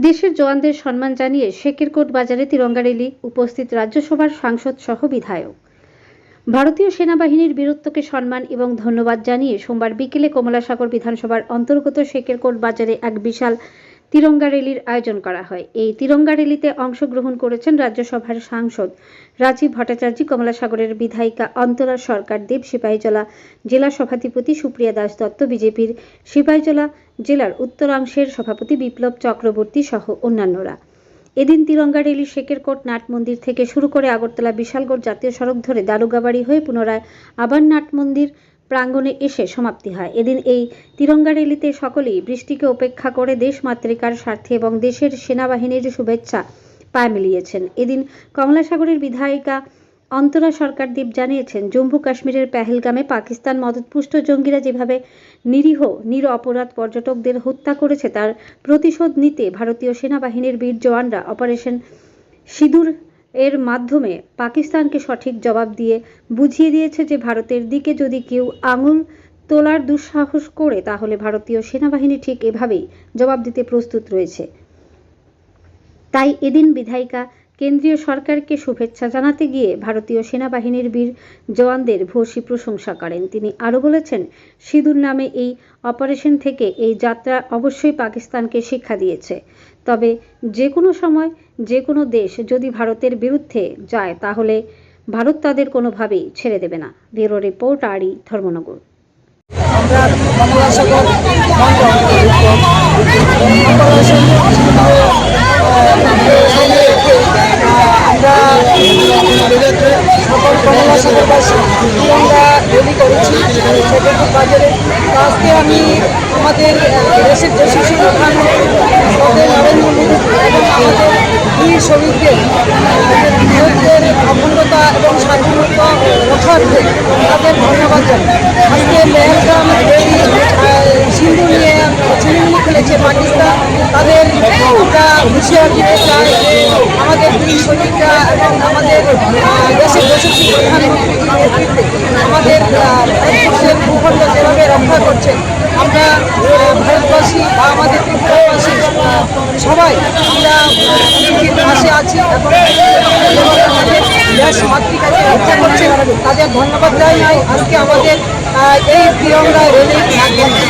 দেশের জওয়ানদের সম্মান জানিয়ে শেকেরকোট বাজারে তিরঙ্গা রেলি উপস্থিত রাজ্যসভার সাংসদ সহ বিধায়ক। ভারতীয় সেনাবাহিনীর বীরত্বকে সম্মান এবং ধন্যবাদ জানিয়ে সোমবার বিকেলে কমলাসাগর বিধানসভার অন্তর্গত শেকেরকোট বাজারে এক বিশাল তিরঙ্গা র্যালির আয়োজন করা হয়। এই তিরঙ্গা র্যালিতে অংশগ্রহণ করেছেন রাজ্যসভার সাংসদ রাজীব ভট্টাচার্য, কমলাসাগরের বিধায়িকা অন্তরা সরকার, দেব সিপাহীজলা জেলা সভাধিপতি সুপ্রিয়া দাস দত্ত, বিজেপির সিপাহীজলা জেলার উত্তরাংশের সভাপতি বিপ্লব চক্রবর্তী সহ অন্যান্যরা। এদিন তিরঙ্গা র্যালি শেকেরকোট নাট মন্দির থেকে শুরু করে আগরতলা, বিশালগড় জাতীয় সড়ক ধরে দারুগাবাড়ি হয়ে পুনরায় আবার নাট মন্দির প্রাঙ্গণে এসে সমাপ্তি হয়। এদিন এই তিরঙ্গা র্যালিতে সকলেই বৃষ্টিকে উপেক্ষা করে দেশ মাতৃকার স্বার্থে এবং দেশের সেনাবাহিনীর শুভেচ্ছা পায়ে মিলিয়েছেন। এদিন কমলাসাগরের বিধায়িকা অন্তরা সরকার দ্বীপ জানিয়েছেন, জম্মু কাশ্মীরের পেহেলগামে পাকিস্তান মদতপুষ্ট জঙ্গিরা যেভাবে নিরীহ, নির অপরাধ পর্যটকদের হত্যা করেছে, তার প্রতিশোধ নিতে ভারতীয় সেনাবাহিনীর বীর জওয়ানরা অপারেশন সিঁদুর এর মাধ্যমে পাকিস্তানকে সঠিক জবাব দিয়ে বুঝিয়ে দিয়েছে যে ভারতের দিকে যদি কেউ আঙুল তোলার দুঃসাহস করে, তাহলে ভারতীয় সেনাবাহিনী ঠিক এভাবেই জবাব দিতে প্রস্তুত রয়েছে। তাই এদিন বিধায়িকা কেন্দ্রীয় সরকারকে শুভেচ্ছা জানাতে গিয়ে ভারতীয় সেনাবাহিনীর বীর জওয়ানদের ভূয়সী প্রশংসা করেন। তিনি আরও বলেছেন, সিঁদুর নামে এই অপারেশন থেকে এই যাত্রা অবশ্যই পাকিস্তানকে শিক্ষা দিয়েছে। তবে যে কোনো সময় যে কোনো দেশ যদি ভারতের বিরুদ্ধে যায়, তাহলে ভারত তাদের কোনোভাবেই ছেড়ে দেবে না। ব্যুরো রিপোর্ট আরই ধর্মনগর। আমরা রেলি করেছি। সেক্ষেত্রে বাজারে আজকে আমি আমাদের দেশের প্রধানমন্ত্রী সদে নরেন্দ্র মোদী এবং আমাদের বীর শহীদদের অখণ্ডতা এবং স্বাধীনতা রক্ষার্থে তাদের ধন্যবাদ জানাই। আজকে মেহেরগাম রেলি সিন্ধু নিয়ে ছিনিমিনি খেলেছে পাকিস্তান। তাদের আমরা হুঁশিয়ার দিতে চাই। যে আমাদের বীর শহীদরা এবং আমাদের আমাদের ভারতবর্ষের ভূখণ্ড যেভাবে রক্ষা করছেন আমরা ভারতবাসী বা আমাদের ত্রিপুরাবাসী সবাই আমরা পৃথিবীর পাশে আছি দেশ মাতৃকাকে রক্ষা করছেন তাদের ধন্যবাদ জানাই। আজকে আমাদের এই তিরঙ্গা রেলি মাধ্যমে।